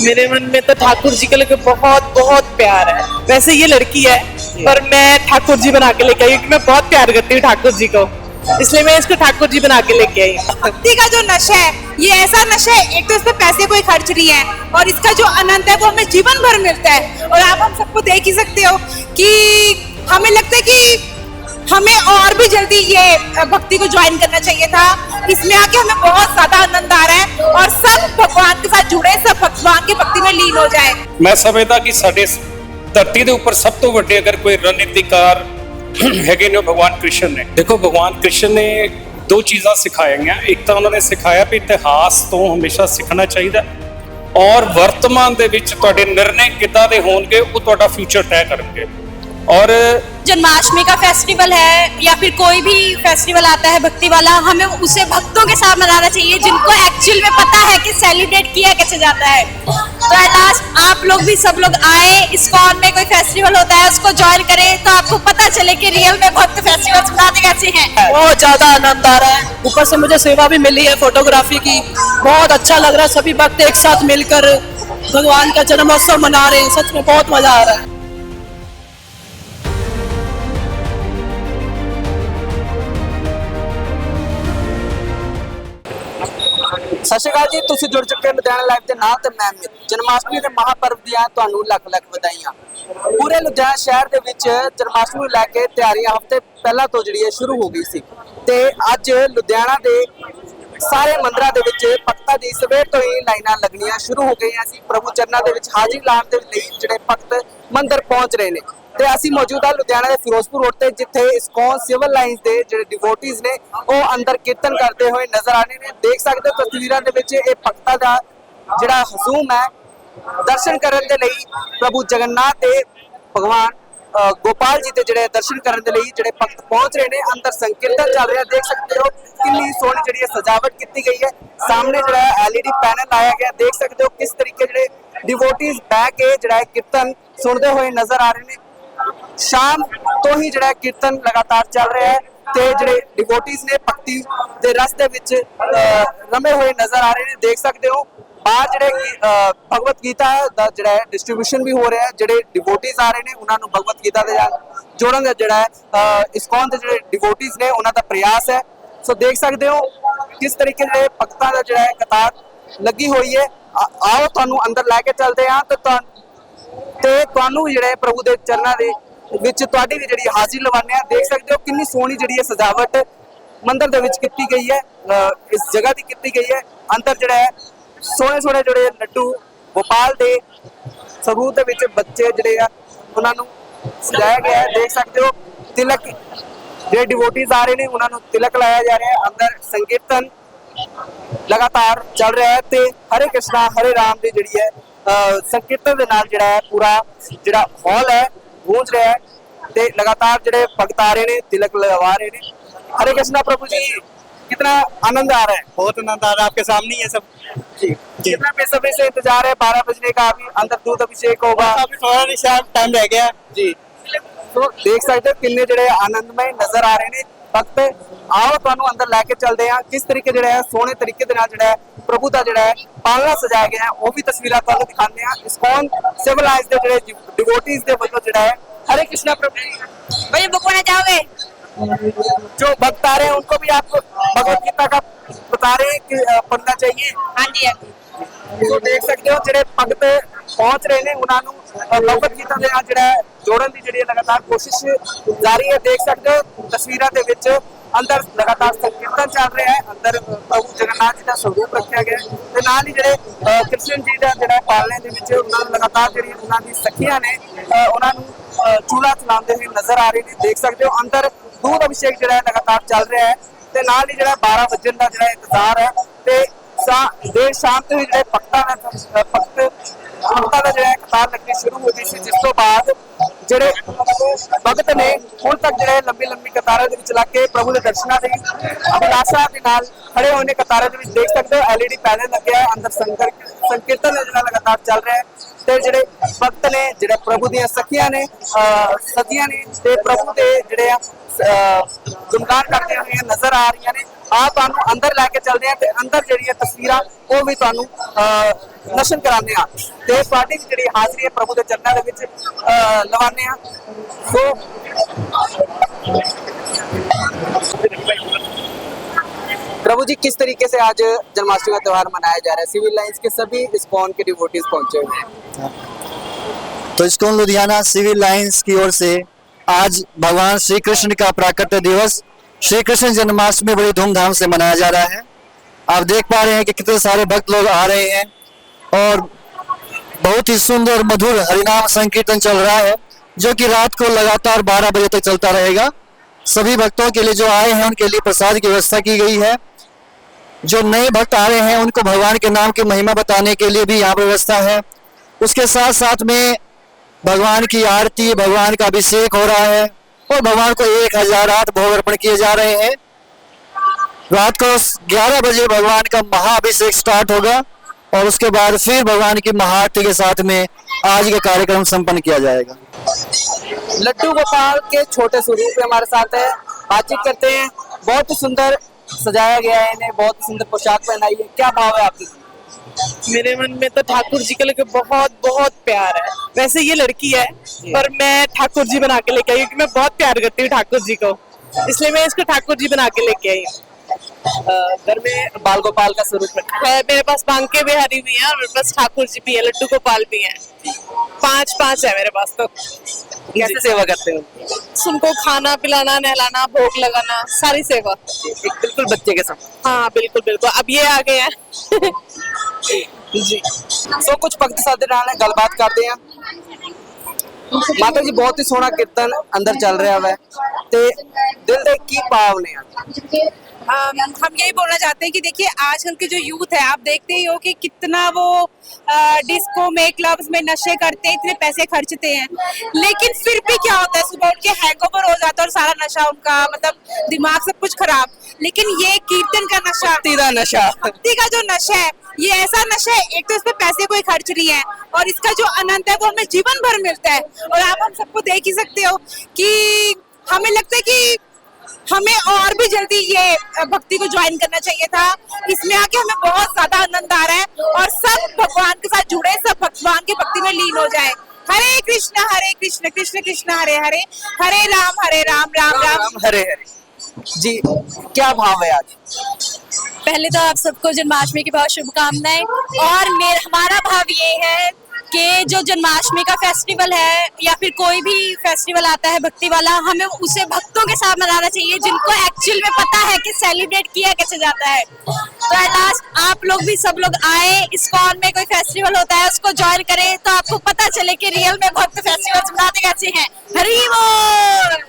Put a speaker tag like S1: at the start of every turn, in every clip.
S1: मेरे मन में तो ठाकुर जी के लेके बहुत बहुत प्यार है। वैसे ये लड़की है पर मैं ठाकुर जी बना के लेके आई क्योंकि मैं बहुत प्यार करती हूँ ठाकुर जी को। इसलिए मैं इसको ठाकुर जी बना के लेके आई
S2: भक्ति का जो नशा है ये ऐसा नशा है एक तो इस पे पैसे कोई खर्च नहीं है और इसका जो आनंद है वो हमें जीवन भर मिलता है। और आप हम सबको देख ही सकते हो कि हमें लगता है कि हमें और भी जल्दी ये भक्ति को ज्वाइन करना चाहिए था इसमें आके हमें बहुत ज्यादा आनंद आ रहा है और सब भगवान के साथ जुड़े सब भगवान की भक्ति में लीन हो जाए
S3: ਮੈਂ ਸਮਝਦਾ ਕਿ ਸਾਡੇ ਸ- ਧਰਤੀ ਦੇ ਉੱਪਰ ਸਭ ਤੋਂ ਵੱਡੇ ਅਗਰ ਕੋਈ ਰਣਨੀਤੀਕਾਰ ਹੈਗੇ ਨੇ ਉਹ ਭਗਵਾਨ ਕ੍ਰਿਸ਼ਨ ਨੇ ਦੇਖੋ ਭਗਵਾਨ ਕ੍ਰਿਸ਼ਨ ਨੇ ਦੋ ਚੀਜ਼ਾਂ ਸਿਖਾਈਆਂ ਇੱਕ ਤਾਂ ਉਹਨਾਂ ਨੇ ਸਿਖਾਇਆ ਵੀ ਇਤਿਹਾਸ ਤੋਂ ਹਮੇਸ਼ਾ ਸਿੱਖਣਾ ਚਾਹੀਦਾ ਔਰ ਵਰਤਮਾਨ ਦੇ ਵਿੱਚ ਤੁਹਾਡੇ ਨਿਰਣੇ ਕਿੱਦਾਂ ਦੇ ਹੋਣਗੇ ਉਹ ਤੁਹਾਡਾ ਫਿਊਚਰ ਤੈਅ ਕਰਨਗੇ ਔਰ
S2: जन्माष्टमी का फेस्टिवल है या फिर कोई भी फेस्टिवल आता है भक्ति वाला हमें उसे भक्तों के साथ मनाना चाहिए जिनको एक्चुअल में पता है कि सेलिब्रेट किया कैसे जाता है। तो लास्ट आप लोग भी सब लोग आए इस्कॉन में कोई फेस्टिवल होता है उसको ज्वाइन करें तो आपको पता चले कि रियल में भक्त फेस्टिवल मनाते कैसे हैं।
S1: बहुत ज़्यादा आनंद आ रहा है। ऊपर से मुझे सेवा भी मिली है फोटोग्राफी की। बहुत अच्छा लग रहा है सभी भक्त एक साथ मिलकर भगवान का जन्मोत्सव मना रहे हैं सच में बहुत मज़ा आ रहा है।
S4: ਸਤਿ ਸ਼੍ਰੀ ਅਕਾਲ ਜੀ, ਤੁਸੀਂ ਜੁੜ ਚੁੱਕੇ ਹੋ ਲੁਧਿਆਣਾ ਲਾਈਵ ਦੇ ਨਾਲ ਤੇ ਮੈਂ ਅਮਿਤ। ਜਨਮਾਸ਼ਟਮੀ ਦੇ ਮਹਾਪਰਵ ਦੀਆਂ ਤੁਹਾਨੂੰ ਲੱਖ ਲੱਖ ਵਧਾਈਆਂ। ਪੂਰੇ ਲੁਧਿਆਣਾ ਸ਼ਹਿਰ ਦੇ ਵਿੱਚ ਜਨਮਾਸ਼ਟਮੀ ਨੂੰ ਲੈ ਕੇ ਤਿਆਰੀਆਂ ਹਫ਼ਤੇ ਪਹਿਲਾਂ ਤੋਂ ਜਿਹੜੀ ਹੈ ਸ਼ੁਰੂ ਹੋ ਗਈ ਸੀ। ਤੇ ਅੱਜ ਲੁਧਿਆਣਾ ਦੇ ਸਾਰੇ ਮੰਦਰਾਂ ਦੇ ਵਿੱਚ ਭਗਤਾਂ ਦੀ ਸਵੇਰ ਤੋਂ ਹੀ ਲਾਈਨਾਂ ਲੱਗਣੀਆਂ ਸ਼ੁਰੂ ਹੋ ਗਈਆਂ ਸੀ। ਪ੍ਰਭੂ ਚਰਨਾਂ ਦੇ ਵਿੱਚ ਹਾਜ਼ਰੀ ਲਾਉਣ ਦੇ ਲਈ ਜਿਹੜੇ ਭਗਤ ਮੰਦਰ ਪਹੁੰਚ ਰਹੇ ਨੇ। ਤੇ ਅਸੀਂ ਮੌਜੂਦ ਹਾਂ ਲੁਧਿਆਣਾ ਦੇ ਫਿਰੋਜ਼ਪੁਰ ਰੋਡ ਤੇ, ਜਿੱਥੇ ਇਸਕੌਨ ਸਿਵਲ ਲਾਈਨਸ ਦੇ ਜਿਹੜੇ ਡਿਵੋਟੀਜ਼ ਨੇ, ਉਹ ਅੰਦਰ ਕੀਰਤਨ ਕਰਦੇ ਹੋਏ ਨਜ਼ਰ ਆ ਰਹੇ ਨੇ। ਦੇਖ ਸਕਦੇ ਹੋ ਤਸਵੀਰਾਂ ਦੇ ਵਿੱਚ ਇਹ ਭਗਤਾਂ ਦਾ ਜਿਹੜਾ ਹਜ਼ੂਮ ਹੈ, ਦਰਸ਼ਨ ਕਰਨ ਦੇ ਲਈ ਪ੍ਰਭੂ ਜਗਨਨਾਥ ਤੇ ਭਗਵਾਨ ਗੋਪਾਲ ਜੀ ਦੇ ਜਿਹੜੇ ਦਰਸ਼ਨ ਕਰਨ ਦੇ ਲਈ ਜਿਹੜੇ ਭਗਤ ਪਹੁੰਚ ਰਹੇ ਨੇ। ਅੰਦਰ ਸੰਕੀਰਤਨ ਚੱਲ ਰਿਹਾ। ਦੇਖ ਸਕਦੇ ਹੋ ਕਿੰਨੀ ਸੋਹਣੀ ਜਿਹੜੀ ਹੈ ਸਜਾਵਟ ਕੀਤੀ ਗਈ ਹੈ। ਸਾਹਮਣੇ ਜਿਹੜਾ ਐਲਈਡੀ ਪੈਨਲ ਲਾਇਆ ਗਿਆ। ਦੇਖ ਸਕਦੇ ਹੋ ਕਿਸ ਤਰੀਕੇ ਜਿਹੜੇ ਡਿਵੋਟੀਜ਼ ਬਹਿ ਕੇ ਜਿਹੜਾ ਹੈ ਕੀਰਤਨ ਸੁਣਦੇ ਹੋਏ ਨਜ਼ਰ ਆ ਰਹੇ ਨੇ। ਸ਼ਾਮ ਤੋਂ ਹੀ ਜਿਹੜਾ ਕੀਰਤਨ ਲਗਾਤਾਰ ਚੱਲ ਰਿਹਾ ਹੈ ਤੇ ਜਿਹੜੇ ਡਿਵੋਟੀਜ਼ ਨੇ ਭਗਤੀ ਦੇ ਰਸ ਦੇ ਵਿੱਚ ਰਮੇ ਹੋਏ ਨਜ਼ਰ ਆ ਰਹੇ ਨੇ ਦੇਖ ਸਕਦੇ ਹੋ। ਬਾਹਰ ਜਿਹੜੇ ਭਗਵਤ ਗੀਤਾ ਦਾ ਜਿਹੜਾ ਡਿਸਟ੍ਰੀਬਿਊਸ਼ਨ ਵੀ ਹੋ ਰਿਹਾ ਹੈ ਜਿਹੜੇ ਡਿਵੋਟੀਜ਼ ਆ ਰਹੇ ਨੇ ਉਹਨਾਂ ਨੂੰ ਭਗਵਤ ਗੀਤਾ ਦੇ ਨਾਲ ਜੋੜਨ ਦਾ ਜਿਹੜਾ ਹੈ ਅ, ਇਸਕੌਨ ਦੇ ਜਿਹੜੇ ਡਿਵੋਟੀਜ਼ ਨੇ ਉਹਨਾਂ ਦਾ ਪ੍ਰਯਾਸ ਹੈ। ਸੋ ਦੇਖ ਸਕਦੇ ਹੋ ਕਿਸ ਤਰੀਕੇ ਦੇ ਭਗਤਾਂ ਦਾ ਜਿਹੜਾ ਹੈ ਕਤਾਰ ਲੱਗੀ ਹੋਈ ਹੈ। ਆਓ ਤੁਹਾਨੂੰ ਅੰਦਰ ਲੈ ਕੇ ਚੱਲਦੇ ਹਾਂ ਤੇ ਤੁਹਾਨੂੰ ਤੇ ਤੁਹਾਨੂੰ ਵੀ ਜਿਹੜੇ ਪ੍ਰਭੂ ਦੇ ਚਰਨਾਂ ਦੇ ਵਿੱਚ ਤੁਹਾਡੀ ਵੀ ਜਿਹੜੀ ਹਾਜ਼ਰੀ ਲਵਾਉਂਦੇ ਆ, ਦੇਖ ਸਕਦੇ ਹੋ ਕਿੰਨੀ ਸੋਹਣੀ ਜਿਹੜੀ ਹੈ ਸਜਾਵਟ ਮੰਦਿਰ ਦੇ ਵਿੱਚ ਕੀਤੀ ਗਈ ਹੈ ਇਸ ਜਗ੍ਹਾ ਦੀ ਕੀਤੀ ਗਈ ਹੈ। ਅੰਦਰ ਜਿਹੜਾ ਹੈ ਸੋਹਣੇ ਸੋਹਣੇ ਜਿਹੜੇ ਲੱਡੂ ਗੋਪਾਲ ਦੇ ਸਰੂਪ ਦੇ ਵਿੱਚ ਬੱਚੇ ਜਿਹੜੇ ਆ, ਉਹਨਾਂ ਨੂੰ ਸਜਾਇਆ ਗਿਆ ਹੈ। ਦੇਖ ਸਕਦੇ ਹੋ ਤਿਲਕ ਜਿਹੜੇ ਡਿਵੋਟੀਜ਼ ਆ ਰਹੇ ਨੇ, ਉਹਨਾਂ ਨੂੰ ਤਿਲਕ ਲਾਇਆ ਜਾ ਰਿਹਾ ਹੈ। ਅੰਦਰ ਸੰਕੀਰਤਨ ਲਗਾਤਾਰ ਚੱਲ ਰਿਹਾ ਹੈ ਤੇ ਹਰੇ ਕ੍ਰਿਸ਼ਨਾ, ਹਰੇ ਰਾਮ ਦੀ ਜਿਹੜੀ ਹੈ ਸੰਕੀਰਤਨ ਦੇ ਨਾਲ ਜਿਹੜਾ ਹੈ ਪੂਰਾ ਜਿਹੜਾ ਹਾਲ ਹੈ ਗੂੰਜ ਰਿਹਾ ਹੈ ਤੇ ਲਗਾਤਾਰ ਜਿਹੜੇ ਭਗਤ ਆ ਰਹੇ ਨੇ ਤਿਲਕ ਲਗਵਾ ਰਹੇ ਨੇ ਹਰੇ ਕ੍ਰਿਸ਼ਨ ਪ੍ਰਭੂ ਜੀ कितना आनंद आ रहा है
S5: बहुत आनंद आ रहा है आपके सामने ये सब
S4: जी कितना बेसब्री से इंतजार है बारह बजने का अभी अंदर दूध अभिषेक होगा
S5: अभी थोड़ा निशान टाइम रह गया जी
S4: तो देख सकते हो किन्ने जड़े आनंद में नजर आ रहे ने भक्त ਆਓ ਤੁਹਾਨੂੰ ਅੰਦਰ ਲੈ ਕੇ ਚੱਲਦੇ ਹਾਂ ਕਿਸ ਤਰੀਕੇ ਜਿਹੜਾ ਹੈ ਸੋਹਣੇ ਤਰੀਕੇ ਦੇ ਨਾਲ ਜਿਹੜਾ ਹੈ ਪ੍ਰਭੂ ਦਾ ਜਿਹੜਾ ਹੈ ਪਾਲਣਾ ਸਜਾਇਆ ਗਿਆ ਹੈ ਉਹ ਵੀ ਤਸਵੀਰਾਂ ਤੁਹਾਨੂੰ ਦਿਖਾਉਂਦੇ ਹਾਂ ਇਸਕੌਨ ਸਿਵਲਾਈਜ਼ ਦੇ ਜਿਹੜੇ ਡਿਵੋਟੀਜ਼ ਦੇ ਵੱਲੋਂ ਜਿਹੜਾ ਹੈ हरे कृष्णा प्रभु जी
S2: भाई बुक होना चाहोगे
S4: जो भक्त आ रहे हैं उनको भी आप भगवत गीता का बता रहे हैं कि अ, पढ़ना चाहिए
S2: हाँ जी हाँ जी
S4: ਸੋ ਦੇਖ ਸਕਦੇ ਹੋ ਜਿਹੜੇ ਭਗਤ ਪਹੁੰਚ ਰਹੇ ਨੇ ਉਹਨਾਂ ਨੂੰ ਅ, ਭਗਵਤ ਗੀਤਾ ਦੇ ਨਾਲ ਜਿਹੜਾ ਹੈ ਜੋੜਨ ਦੀ ਜਿਹੜੀ ਹੈ ਲਗਾਤਾਰ ਕੋਸ਼ਿਸ਼ ਜਾਰੀ ਹੈ ਦੇਖ ਸਕਦੇ ਹੋ ਤਸਵੀਰਾਂ ਦੇ ਵਿੱਚ ਅੰਦਰ ਲਗਾਤਾਰ ਸੰਕੀਰਤਨ ਚੱਲ ਰਿਹਾ ਹੈ। ਅੰਦਰ ਪ੍ਰਭੂ ਜਗਨਨਾਥ ਜੀ ਦਾ ਸਰੂਪ ਰੱਖਿਆ ਗਿਆ ਹੈ ਤੇ ਨਾਲ ਹੀ ਜਿਹੜੇ ਕ੍ਰਿਸ਼ਨ ਜੀ ਦਾ ਜਿਹੜਾ ਪਾਲਣੇ ਦੇ ਵਿੱਚ ਉਹਨਾਂ ਨੂੰ ਲਗਾਤਾਰ ਜਿਹੜੀ ਉਹਨਾਂ ਦੀ ਸਖੀਆਂ ਨੇ ਉਹਨਾਂ ਨੂੰ ਚੂਲਾ ਚਲਾਉਂਦੇ ਹੋਏ ਨਜ਼ਰ ਆ ਰਹੇ ਨੇ ਦੇਖ ਸਕਦੇ ਹੋ। ਅੰਦਰ ਦੂਧ ਅਭਿਸ਼ੇਕ ਜਿਹੜਾ ਲਗਾਤਾਰ ਚੱਲ ਰਿਹਾ ਹੈ ਤੇ ਨਾਲ ਹੀ ਜਿਹੜਾ 12 ਵਜਣ ਦਾ ਜਿਹੜਾ ਇੰਤਜ਼ਾਰ ਹੈ ਤੇ ਦੇਰ ਸ਼ਾਮ ਤੋਂ ਹੀ ਜਿਹੜੇ ਭਗਤਾਂ ਨੇ ਅ, ਭਗਤ ਭਗਤਾਂ ਦਾ ਜਿਹੜਾ ਹੈ ਕਤਾਰ ਲੱਗਣੀ ਸ਼ੁਰੂ ਹੋ ਗਈ ਸੀ। ਜਿਸ ਤੋਂ ਬਾਅਦ ਜਿਹੜੇ ਭਗਤ ਨੇ ਹੁਣ ਤੱਕ ਜਿਹੜੇ ਲੰਬੀ ਲੰਬੀ ਕਤਾਰਾਂ ਦੇ ਵਿੱਚ ਲੱਗ ਕੇ ਪ੍ਰਭੂ ਦੇ ਦਰਸ਼ਨਾਂ ਦੀ ਅਭਿਲਾਸ਼ਾ ਦੇ ਨਾਲ ਖੜੇ ਹੋਏ ਕਤਾਰਾਂ ਦੇ ਵਿੱਚ ਦੇਖ ਸਕਦੇ ਹੋ ਐਲਈਡੀ ਪੈਨਲ ਲੱਗਿਆ ਹੈ ਅੰਦਰ ਸੰਕਰ ਸੰਕੀਰਤਨ ਜਿਹੜਾ ਲਗਾਤਾਰ ਚੱਲ ਰਿਹਾ ਹੈ ਤੇ ਜਿਹੜੇ ਭਗਤ ਨੇ ਜਿਹੜੇ ਪ੍ਰਭੂ ਦੀਆਂ ਸਖੀਆਂ ਨੇ ਅਹ ਨੇ ਤੇ ਪ੍ਰਭੂ ਦੇ ਜਿਹੜੇ ਆ ਗੁਣਗਾਨ ਕਰਦੇ ਹੋਏ ਨਜ਼ਰ ਆ ਰਹੀਆਂ ਨੇ ਆ ਤੁਹਾਨੂੰ ਅੰਦਰ ਲੈ ਕੇ ਚੱਲਦੇ ਆ ਤੇ ਅੰਦਰ ਜਿਹੜੀਆਂ ਤਸਵੀਰਾਂ ਉਹ ਵੀ ਤੁਹਾਨੂੰ ਅਹ, ਦਰਸ਼ਨ ਕਰਾਉਂਦੇ ਆ ਤੇ ਤੁਹਾਡੀ ਜਿਹੜੀ ਹਾਜ਼ਰੀ ਹੈ ਪ੍ਰਭੂ ਦੇ ਚਰਨਾਂ ਦੇ ਵਿੱਚ ਅਹ, ਲਵਾਉਂਦੇ ਆ ਸੋ प्रभु जी, किस तरीके से आज जन्माष्टमी का त्यौहार मनाया जा रहा है? सिविल लाइंस के सभी इस्कॉन के डिवोटीज पहुँचे हुए हैं।
S5: तो इस्कॉन लुधियाना सिविल लाइंस की ओर से आज भगवान श्री कृष्ण का प्राकट्य दिवस श्री कृष्ण जन्माष्टमी बड़ी धूमधाम से मनाया जा रहा है। आप देख पा रहे हैं कि कितने सारे भक्त लोग आ रहे हैं और बहुत ही सुंदर, मधुर, हरिनाम संकीर्तन चल रहा है। जो कि रात को लगातार 12 बजे तक चलता रहेगा। सभी भक्तों के लिए जो आए हैं, उनके लिए प्रसाद की व्यवस्था की गई है। जो नए भक्त आ रहे हैं, उनको भगवान के नाम की महिमा बताने के लिए भी यहाँ व्यवस्था है। उसके साथ साथ में भगवान की आरती, भगवान का अभिषेक हो रहा है और भगवान को एक हज़ार आठ भोग अर्पण किए जा रहे हैं। रात को 11 बजे भगवान का महाअभिषेक स्टार्ट होगा और उसके बाद फिर भगवान की महाआरती के साथ में आज का कार्यक्रम संपन्न किया जाएगा।
S4: लड्डू गोपाल के छोटे स्वरूप हमारे साथ है। बातचीत करते हैं। बहुत ही सुंदर सजाया गया है इन्हें बहुत ही सुंदर पोशाक पहनाई है। क्या भाव है आपके?
S1: मेरे मन में तो ठाकुर जी के लेकर बहुत बहुत प्यार है। वैसे ये लड़की है पर मैं ठाकुर जी बना के लेके आई क्योंकि मैं बहुत प्यार करती हूँ ठाकुर जी को। इसलिए मैं इसको ठाकुर जी बना के लेके आई
S4: घर में बाल गोपाल का स्वरूप रखा
S1: है मेरे पास बांके बिहारी भी है और मेरे पास ठाकुर जी भी है लड्डू गोपाल भी हैं। पांच पांच है मेरे पास तो
S4: है कैसे सेवा करते हो
S1: उनको खाना पिलाना नहलाना भोग लगाना सारी सेवा
S4: एक बिल्कुल बच्चे के साथ
S1: हाँ बिल्कुल बिल्कुल अब ये आ गए हैं जी
S4: ਸੋ ਕੁਝ ਭਗਤ ਸਾਡੇ ਨਾਲ ਨੇ ਗੱਲਬਾਤ ਕਰਦੇ ਆ ਮਾਤਾ ਜੀ ਬਹੁਤ ਹੀ ਸੋਹਣਾ ਕੀਰਤਨ ਅੰਦਰ ਚੱਲ ਰਿਹਾ ਹੈ ਤੇ ਦਿਲ ਦੇ ਕੀ ਭਾਵ ਨੇ ਅੱਜ
S2: अम, हम यही बोलना चाहते हैं कि देखिए आजकल के जो यूथ है आप देखते ही हो कि कितना वो डिस्को में क्लब्स में नशे करते हैं इतने पैसे खर्चते हैं। लेकिन फिर भी क्या होता है सुबह उठ के हैंगओवर हो जाता है और सारा नशा उनका मतलब दिमाग सब कुछ खराब। लेकिन ये कीर्तन का नशा
S4: का नशा।
S2: भक्ति का जो नशा है ये ऐसा नशा है एक तो इस पे पैसे कोई खर्च नहीं है और इसका जो आनंद है वो हमें जीवन भर मिलता है। और आप हम सबको देख ही सकते हो कि हमें लगता है कि हमें और भी जल्दी ये भक्ति को ज्वाइन करना चाहिए था। इसमें आके हमें बहुत ज़्यादा आनंद आ रहा है और सब भगवान के साथ जुड़े सब भगवान की भक्ति में लीन हो जाए। हरे कृष्ण हरे कृष्ण कृष्ण कृष्ण हरे हरे। हरे राम हरे राम राम।
S4: राम हरे हरे। जी क्या भाव है आज?
S6: पहले तो आप सबको जन्माष्टमी की बहुत शुभकामनाएँ। और मेरा हमारा भाव ये है कि जो जन्माष्टमी का फेस्टिवल है, या फिर कोई भी फेस्टिवल आता है भक्ति वाला, हमें उसे भक्तों के साथ मनाना चाहिए, जिनको एक्चुअल में पता है कि सेलिब्रेट किया कैसे जाता है। तो लास्ट आप लोग भी सब लोग आए इस्कॉन में कोई फेस्टिवल होता है, उसको ज्वाइन करें तो आपको पता चले कि रियल में भक्त फेस्टिवल मनाते कैसे हैं। हरी बोल!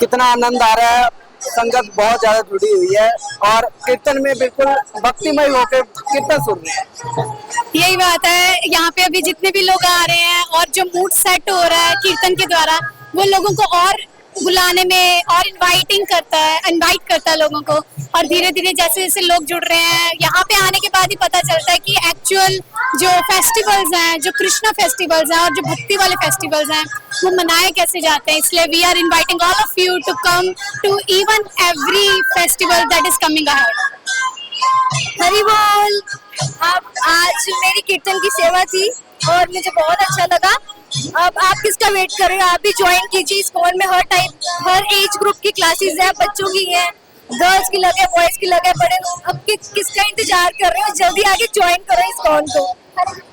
S4: कितना आनंद आ रहा है। संगत बहुत ज़्यादा जुड़ी हुई है और कीर्तन में बिल्कुल भक्तिमय होकर कीर्तन सुन रहे हैं।
S6: यही बात है, यहाँ पे अभी जितने भी लोग आ रहे हैं और जो मूड सेट हो रहा है कीर्तन के द्वारा, वो लोगों को और बुलाने में और इनवाइटिंग करता है इनवाइट करता है लोगों को। और धीरे धीरे जैसे जैसे लोग जुड़ रहे हैं, यहाँ पे आने के बाद ही पता चलता है कि एक्चुअल जो फेस्टिवल्स हैं, जो कृष्णा फेस्टिवल्स हैं और जो भक्ति वाले फेस्टिवल्स हैं, वो मनाए कैसे जाते हैं? इसलिए we are inviting all of you to come to even every festival that is coming ahead Hari बोल अब आज मेरी कीर्तन की सेवा थी और मुझे बहुत अच्छा लगा। अब आप किसका वेट कर? रहे हो आप भी ज्वाइन कीजिए स्कूल में। हर टाइप हर एज ग्रुप की क्लासेस है बच्चों की है गर्ल्स की लगे बॉयज़ की लगे बड़े। अब कि, किसका इंतज़ार कर रहे हो? जल्दी आगे ज्वाइन करो इस कॉल को।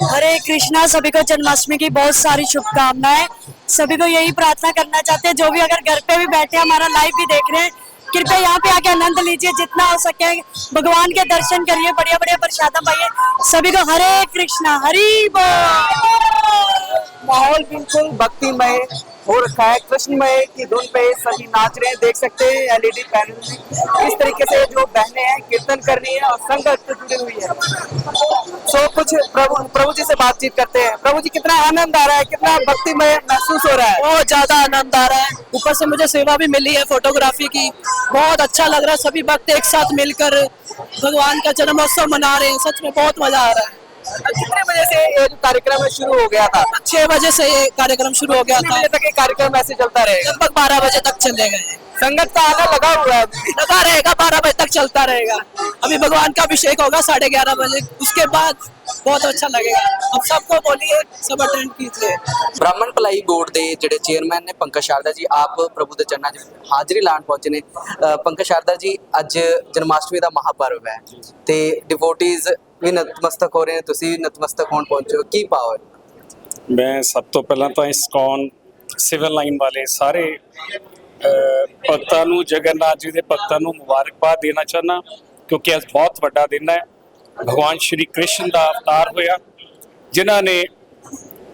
S7: हरे कृष्णा सभी को जन्माष्टमी की बहुत सारी शुभकामनाएँ। सभी को यही प्रार्थना करना चाहते हैं जो भी अगर घर पे भी बैठे हमारा लाइव भी देख रहे हैं कृपया यहाँ पे आके आनंद लीजिए, जितना हो सके। भगवान के दर्शन करिए बढ़िया बढ़िया प्रसादा पाइए। सभी को हरे कृष्णा, हरी
S4: माहौल बिल्कुल भक्तिमय हो रखा है। कृष्णमय की धुन पे सभी नाच रहे हैं, देख सकते हैं एलईडी पैनल में इस तरीके से जो बहने हैं, कीर्तन कर रही है और संगत जुड़ी हुई है। सो कुछ प्रभु प्रभु जी से बातचीत करते हैं। प्रभु जी, कितना आनंद आ रहा है, कितना भक्तिमय महसूस हो रहा है।
S7: बहुत ज़्यादा आनंद आ रहा है। ऊपर से मुझे सेवा भी मिली है फोटोग्राफी की। बहुत अच्छा लग रहा है, सभी भक्त एक साथ मिलकर भगवान का जन्मोत्सव मना रहे हैं। सच में बहुत मज़ा आ रहा है।
S4: कितने बजे से ये जो कार्यक्रम है शुरू हो गया था
S7: छह बजे से ये कार्यक्रम शुरू हो गया
S4: कितने
S7: था
S4: बजे तक ये कार्यक्रम ऐसे चलता रहेगा
S7: लगभग बारह बजे तक चले गए
S4: संगत का आना लगा हुआ है अभी।
S8: लगा रहेगा बारह बजे तक चलता रहेगा अभी भगवान का अभिषेक होगा साढ़े ग्यारह बजे उसके बाद बहुत अच्छा लगेगा अब सबको बोलिए सब अटेंड कीजिए
S4: ਬ੍ਰਾਹਮਣ ਭਲਾਈ ਬੋਰਡ ਦੇ ਜਿਹੜੇ ਚੇਅਰਮੈਨ ਨੇ ਪੰਕਜ ਸ਼ਾਰਦਾ ਜੀ ਆਪ ਪ੍ਰਭੂ ਦੇ ਚਰਨਾਂ 'ਚ ਹਾਜ਼ਰੀ ਲਾਣ ਪਹੁੰਚੇ ਨੇ ਅ, ਪੰਕਜ ਸ਼ਾਰਦਾ ਜੀ ਅੱਜ ਜਨਮਾਸ਼ਟਮੀ ਦਾ ਮਹਾਪਰਵ ਹੈ ਤੇ ਡਿਵੋਟੀਜ਼ ਵੀ ਨਤਮਸਤਕ ਹੋ ਰਹੇ ਨੇ ਤੁਸੀਂ ਨਤਮਸਤਕ ਹੋਣ ਪਹੁੰਚੇ ਹੋ, ਕੀ ਭਾਵ
S3: ਮੈਂ ਸਭ ਤੋਂ ਪਹਿਲਾਂ ਤਾਂ ਇਸ ਕੌਣ ਸਿਵਲ ਲਾਈਨ ਵਾਲੇ ਸਾਰੇ ਭਗਤਾਂ ਨੂੰ, ਜਗਨਨਾਥ ਜੀ ਦੇ ਭਗਤਾਂ ਨੂੰ ਮੁਬਾਰਕਬਾਦ ਦੇਣਾ ਚਾਹੁੰਦਾ, ਕਿਉਂਕਿ ਅੱਜ ਬਹੁਤ ਵੱਡਾ ਦਿਨ ਹੈ। ਭਗਵਾਨ ਸ਼੍ਰੀ ਕ੍ਰਿਸ਼ਨ ਦਾ ਅਵਤਾਰ ਹੋਇਆ, ਜਿਨ੍ਹਾਂ ਨੇ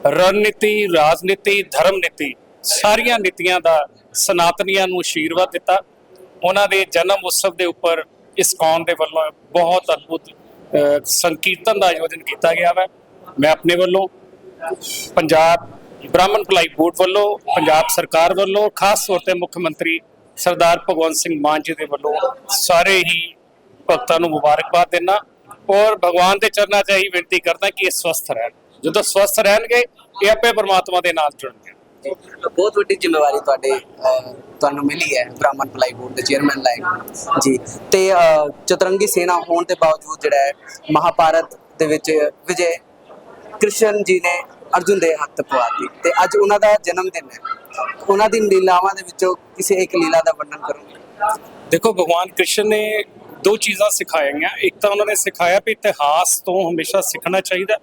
S3: ਰਣਨੀਤੀ, ਰਾਜਨੀਤੀ ਧਰਮ ਨੀਤੀ ਸਾਰੀਆਂ ਨੀਤੀਆਂ ਦਾ ਸਨਾਤਨੀਆਂ ਨੂੰ ਆਸ਼ੀਰਵਾਦ ਦਿੱਤਾ। ਉਹਨਾਂ ਦੇ ਜਨਮ ਉਤਸਵ ਦੇ ਉੱਪਰ ਇਸ ਇਸਕੌਨ ਦੇ ਵੱਲੋਂ ਬਹੁਤ ਅਦਭੁਤ ਸੰਕੀਰਤਨ ਦਾ ਆਯੋਜਨ ਕੀਤਾ ਗਿਆ ਹੈ ਮੈਂ ਆਪਣੇ ਵੱਲੋਂ ਪੰਜਾਬ ਬ੍ਰਾਹਮਣ ਭਲਾਈ ਬੋਰਡ ਵੱਲੋਂ, ਪੰਜਾਬ ਸਰਕਾਰ ਵੱਲੋਂ, ਖਾਸ ਤੌਰ ਤੇ ਮੁੱਖ ਮੰਤਰੀ ਸਰਦਾਰ ਭਗਵੰਤ ਸਿੰਘ ਮਾਨ ਜੀ ਦੇ ਵੱਲੋਂ ਸਾਰੇ ਹੀ ਭਗਤਾਂ ਨੂੰ ਮੁਬਾਰਕਬਾਦ ਦਿੰਦਾ ਔਰ ਭਗਵਾਨ ਦੇ ਚਰਨਾਂ 'ਚ ਇਹੀ ਬੇਨਤੀ ਕਰਦਾ ਕਿ ਇਹ ਸਵਸਥ ਰਹਿਣ। ਜਦੋਂ ਸਵਸਥ ਰਹਿਣਗੇ, ਇਹ ਆਪੇ ਪਰਮਾਤਮਾ ਦੇ ਨਾਲ ਜੁੜਨਗੇ।
S4: ਬਹੁਤ ਵੱਡੀ ਜ਼ਿੰਮੇਵਾਰੀ ਤੁਹਾਡੇ ਤੁਹਾਨੂੰ ਮਿਲੀ ਹੈ ਬ੍ਰਾਹਮਣ ਭਲਾਈ ਬੋਰਡ ਦੇ ਚੇਅਰਮੈਨ ਲਾਇਕ ਜੀ ਤੇ ਅ, ਚਤੁਰੰਗੀ ਹੋਣ ਦੇ ਬਾਵਜੂਦ ਜਿਹੜਾ ਹੈ ਮਹਾਭਾਰਤ ਦੇ ਵਿੱਚ ਵਿਜੇ ਕ੍ਰਿਸ਼ਨ ਜੀ ਨੇ ਅਰਜੁਨ ਦੇ ਹੱਥ ਪਵਾਤੀ ਤੇ ਅੱਜ ਉਹਨਾਂ ਦਾ ਜਨਮ ਦਿਨ ਹੈ। ਉਹਨਾਂ ਦੀ ਲੀਲਾਵਾਂ ਦੇ ਵਿੱਚੋਂ ਕਿਸੇ ਇੱਕ ਲੀਲਾ ਦਾ ਵਰਣਨ ਕਰੋਗੇ?
S3: ਦੇਖੋ ਭਗਵਾਨ ਕ੍ਰਿਸ਼ਨ ਨੇ ਦੋ ਚੀਜ਼ਾਂ ਸਿਖਾਈਆਂ। ਇੱਕ ਤਾਂ ਉਹਨਾਂ ਨੇ ਸਿਖਾਇਆ ਵੀ ਇਤਿਹਾਸ ਤੋਂ ਹਮੇਸ਼ਾ ਸਿੱਖਣਾ ਚਾਹੀਦਾ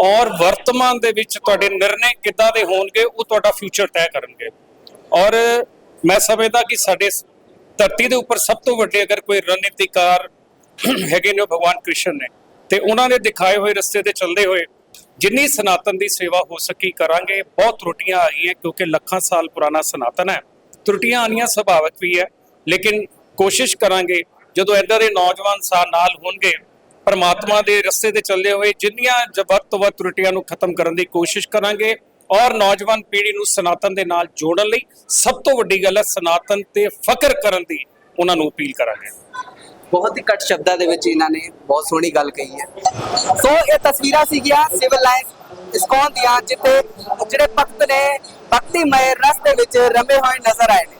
S3: ਔਰ ਵਰਤਮਾਨ ਦੇ ਵਿੱਚ ਤੁਹਾਡੇ ਨਿਰਣੇ ਕਿੱਦਾਂ ਦੇ ਹੋਣਗੇ, ਉਹ ਤੁਹਾਡਾ ਫਿਊਚਰ ਤੈਅ ਕਰਨਗੇ। ਔਰ ਮੈਂ ਸਮਝਦਾ ਕਿ ਸਾਡੇ ਧਰਤੀ ਦੇ ਉੱਪਰ ਸਭ ਤੋਂ ਵੱਡੇ ਅਗਰ ਕੋਈ ਰਣਨੀਤੀਕਾਰ ਹੈਗੇ ਨੇ ਉਹ ਭਗਵਾਨ ਕ੍ਰਿਸ਼ਨ ਨੇ। ਤੇ ਉਹਨਾਂ ਨੇ ਦਿਖਾਏ ਹੋਏ ਰਸਤੇ ਤੇ ਚੱਲਦੇ ਹੋਏ ਜਿੰਨੀ ਸਨਾਤਨ ਦੀ ਸੇਵਾ ਹੋ ਸਕੀ ਕਰਾਂਗੇ, ਬਹੁਤ ਤਰੁੱਟੀਆਂ ਆ ਗਈਆਂ ਕਿਉਂਕਿ ਲੱਖਾਂ ਸਾਲ ਪੁਰਾਣਾ ਸਨਾਤਨ ਹੈ। ਤਰੁੱਟੀਆਂ ਆਣੀਆਂ ਸੁਭਾਵਿਕ ਵੀ ਹੈ, ਲੇਕਿਨ ਕੋਸ਼ਿਸ਼ ਕਰਾਂਗੇ ਜਦੋਂ ਇੱਦਾਂ ਦੇ ਨੌਜਵਾਨ ਸਾ ਨਾਲ ਹੋਣਗੇ ਪਰਮਾਤਮਾ ਦੇ ਰਸਤੇ ਤੇ ਚੱਲਦੇ ਹੋਏ ਜਿੰਨੀਆਂ ਵੱਧ ਤੋਂ ਵੱਧ ਤਰੁੱਟੀਆਂ ਨੂੰ ਖਤਮ ਕਰਨ ਦੀ ਕੋਸ਼ਿਸ਼ ਕਰਾਂਗੇ ਔਰ ਨੌਜਵਾਨ ਪੀੜ੍ਹੀ ਨੂੰ ਸਨਾਤਨ ਦੇ ਨਾਲ ਜੋੜਨ ਲਈ ਸਭ ਤੋਂ ਵੱਡੀ ਗੱਲ ਹੈ ਸਨਾਤਨ ਤੇ ਫਖਰ ਕਰਨ ਦੀ ਉਹਨਾਂ ਨੂੰ ਅਪੀਲ ਕਰਾਂਗੇ।
S4: ਬਹੁਤ ਹੀ ਘੱਟ ਸ਼ਬਦਾਂ ਦੇ ਵਿੱਚ ਇਹਨਾਂ ਨੇ ਬਹੁਤ ਸੋਹਣੀ ਗੱਲ ਕਹੀ ਹੈ। ਸੋ ਇਹ ਤਸਵੀਰਾਂ ਸੀਗੀਆਂ ਸਿਵਲ ਲਾਈਨ ਇਸਕੌਨ ਦੀਆਂ, ਜਿੱਥੇ ਜਿਹੜੇ ਭਗਤ ਨੇ ਭਗਤੀਮय ਰਸ ਦੇ ਵਿੱਚ ਰਮੇ ਹੋਏ ਨਜ਼ਰ ਆਏ ਨੇ।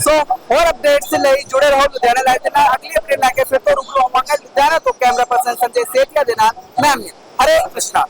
S4: ਸੋ ਹੋਰ ਅਪਡੇਟਸ ਲਈ ਜੁੜੇ ਰਹੋ ਲੁਧਿਆਣਾ ਲਾਈਵ ਦੇ ਨਾਲ। ਅਗਲੀ ਅਪਡੇਟ ਲੈ ਕੇ ਫਿਰ ਤੋਂ ਰੂਬਰੂ ਹੋਵਾਂਗੇ। ਲੁਧਿਆਣਾ ਤੋਂ ਕੈਮਰਾ ਪਰਸਨ ਸੰਜੇ ਸੇਠੀਆ ਦੇ ਨਾਲ, ਮੈਂ ਹਰੇ ਕ੍ਰਿਸ਼ਨਾ।